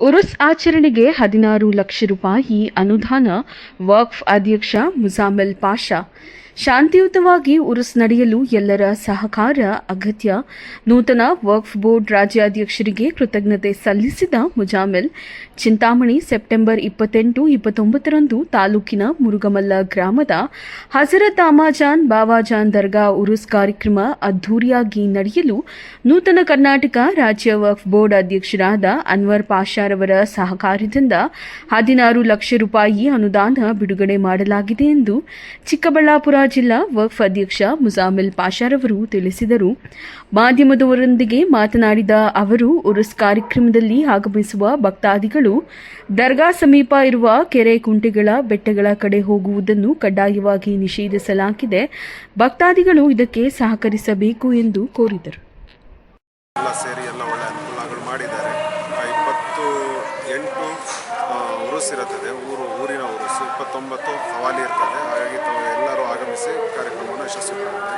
ಉರುಸ್ ಆಚರಣೆಗೆ ಹದಿನಾರು ಲಕ್ಷ ರೂಪಾಯಿ ಅನುದಾನ ವಕ್ಫ್ ಅಧ್ಯಕ್ಷ ಮುಜಾಮಿಲ್ ಪಾಷಾ. ಶಾಂತಿಯುತವಾಗಿ ಉರುಸ್ ನಡೆಯಲು ಎಲ್ಲರ ಸಹಕಾರ, ಅಗತ್ಯ. ನೂತನ ವಕ್ಫ್ ಬೋರ್ಡ್ ರಾಜ್ಯಾಧ್ಯಕ್ಷರಿಗೆ ಕೃತಜ್ಞತೆ ಸಲ್ಲಿಸಿದ ಮುಜಾಮಿಲ್. ಚಿಂತಾಮಣಿ ಸೆಪ್ಟೆಂಬರ್ ಇಪ್ಪತ್ತೆಂಟು, ಇಪ್ಪತ್ತೊಂಬತ್ತರಂದು ತಾಲೂಕಿನ ಮುರುಗಮಲ್ಲ ಗ್ರಾಮದ ಹಜರತ್ ಅಮಾಜಾನ್ ಬಾವಾಜಾನ್ ದರ್ಗಾ ಉರುಸ್ ಕಾರ್ಯಕ್ರಮ ಅದ್ದೂರಿಯಾಗಿ ನಡೆಯಲು ನೂತನ ಕರ್ನಾಟಕ ರಾಜ್ಯ ವಕ್ಫ್ ಬೋರ್ಡ್ ಅಧ್ಯಕ್ಷರಾದ ಅನ್ವರ್ ಪಾಷಾರವರ ಸಹಕಾರದಿಂದ ಹದಿನಾರು ಲಕ್ಷ ರೂಪಾಯಿ ಅನುದಾನ ಬಿಡುಗಡೆ ಮಾಡಲಾಗಿದೆ ಎಂದು ಚಿಕ್ಕಬಳ್ಳಾಪುರ ಜಿಲ್ಲಾ ವಕ್ಫ್ ಅಧ್ಯಕ್ಷ ಮುಜಾಮಿಲ್ ಪಾಷಾರವರು ತಿಳಿಸಿದರು. ಮಾಧ್ಯಮದವರೊಂದಿಗೆ ಮಾತನಾಡಿದ ಅವರು ಉರುಸ್ ಕಾರ್ಯಕ್ರಮದಲ್ಲಿ ಆಗಮಿಸುವ ಭಕ್ತಾದಿಗಳು ದರ್ಗಾ ಸಮೀಪ ಇರುವ ಕೆರೆ ಕುಂಟೆಗಳ ಬೆಟ್ಟಗಳ ಕಡೆ ಹೋಗುವುದನ್ನು ಕಡ್ಡಾಯವಾಗಿ ನಿಷೇಧಿಸಲಾಗಿದೆ. ಭಕ್ತಾದಿಗಳು ಇದಕ್ಕೆ ಸಹಕರಿಸಬೇಕು ಎಂದು ಕೋರಿದರು. ಸೇರಿ ಎಲ್ಲ ಒಳ್ಳೆ ಅನುಕೂಲಗಳು ಮಾಡಿದ್ದಾರೆ. ಇಪ್ಪತ್ತು ಎಂಟು ಆ, ಉರುಸ್ ಇರುತ್ತದೆ ಊರು ಊರಿನ ಇಪ್ಪತ್ತೊಂಬತ್ತು ಹವಾಲಿ ಇರ್ತದೆ. ಹಾಗಾಗಿ ತಾವು ಎಲ್ಲರೂ ಆಗಮಿಸಿ ಕಾರ್ಯಕ್ರಮವನ್ನು ಯಶಸ್ವಿ ತಮ್ಮಲ್ಲಿ ವಿನಂತಿ